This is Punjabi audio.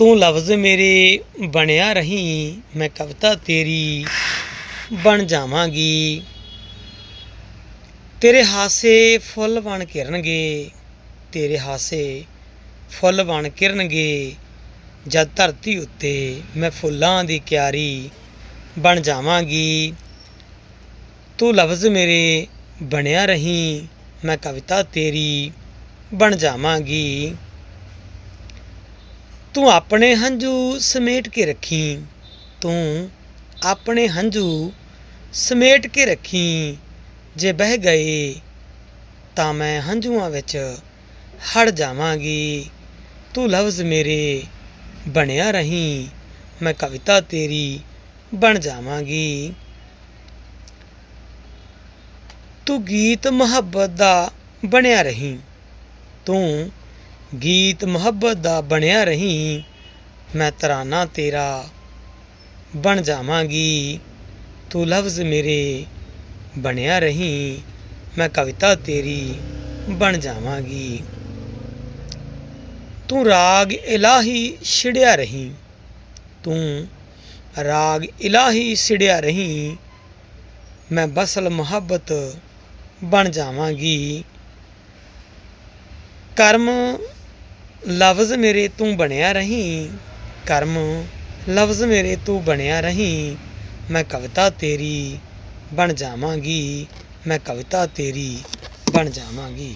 ਤੂੰ ਲਫ਼ਜ਼ ਮੇਰੇ ਬਣਿਆ ਰਹੀਂ, ਮੈਂ ਕਵਿਤਾ ਤੇਰੀ ਬਣ ਜਾਵਾਂਗੀ। ਤੇਰੇ ਹਾਸੇ ਫੁੱਲ ਬਣ ਕਿਰਨਗੇ ਤੇਰੇ ਹਾਸੇ ਫੁੱਲ ਬਣ ਕਿਰਨਗੇ ਜਦ ਧਰਤੀ ਉੱਤੇ ਮੈਂ ਫੁੱਲਾਂ ਦੀ ਕਿਆਰੀ ਬਣ ਜਾਵਾਂਗੀ। ਤੂੰ ਲਫ਼ਜ਼ ਮੇਰੇ ਬਣਿਆ ਰਹੀਂ, ਮੈਂ ਕਵਿਤਾ ਤੇਰੀ ਬਣ ਜਾਵਾਂਗੀ। ਤੂੰ ਆਪਣੇ ਹੰਝੂ ਸਮੇਟ ਕੇ ਰੱਖੀ, ਤੂੰ ਆਪਣੇ ਹੰਝੂ ਸਮੇਟ ਕੇ ਰੱਖੀ, ਜੇ ਬਹਿ ਗਏ ਤਾਂ ਮੈਂ ਹੰਝੂਆਂ ਵਿੱਚ ਹੜ ਜਾਵਾਂਗੀ। ਤੂੰ ਲਫ਼ਜ਼ ਮੇਰੇ ਬਣਿਆ ਰਹੀਂ, ਮੈਂ ਕਵਿਤਾ ਤੇਰੀ ਬਣ ਜਾਵਾਂਗੀ। ਤੂੰ ਗੀਤ ਮੁਹੱਬਤ ਦਾ ਬਣਿਆ ਰਹੀਂ, ਤੂੰ ਗੀਤ ਮੁਹੱਬਤ ਦਾ ਬਣਿਆ ਰਹੀਂ, ਮੈਂ ਤਰਾਨਾ ਤੇਰਾ ਬਣ ਜਾਵਾਂਗੀ। ਤੂੰ ਲਫ਼ਜ਼ ਮੇਰੇ ਬਣਿਆ ਰਹੀਂ, ਮੈਂ ਕਵਿਤਾ ਤੇਰੀ ਬਣ ਜਾਵਾਂਗੀ। ਤੂੰ ਰਾਗ ਇਲਾਹੀ ਛਿੜਿਆ ਰਹੀਂ, ਤੂੰ ਰਾਗ ਇਲਾਹੀ ਛਿੜਿਆ ਰਹੀਂ, ਮੈਂ ਬਸਲ ਮੁਹੱਬਤ ਬਣ ਜਾਵਾਂਗੀ। ਕਰਮ ਲਫ਼ਜ਼ ਮੇਰੇ ਤੂੰ ਬਣਿਆ ਰਹੀਂ, ਕਰਮ ਲਫ਼ਜ਼ ਮੇਰੇ ਤੂੰ ਬਣਿਆ ਰਹੀਂ, ਮੈਂ ਕਵਿਤਾ ਤੇਰੀ ਬਣ ਜਾਵਾਂਗੀ, ਮੈਂ ਕਵਿਤਾ ਤੇਰੀ ਬਣ ਜਾਵਾਂਗੀ।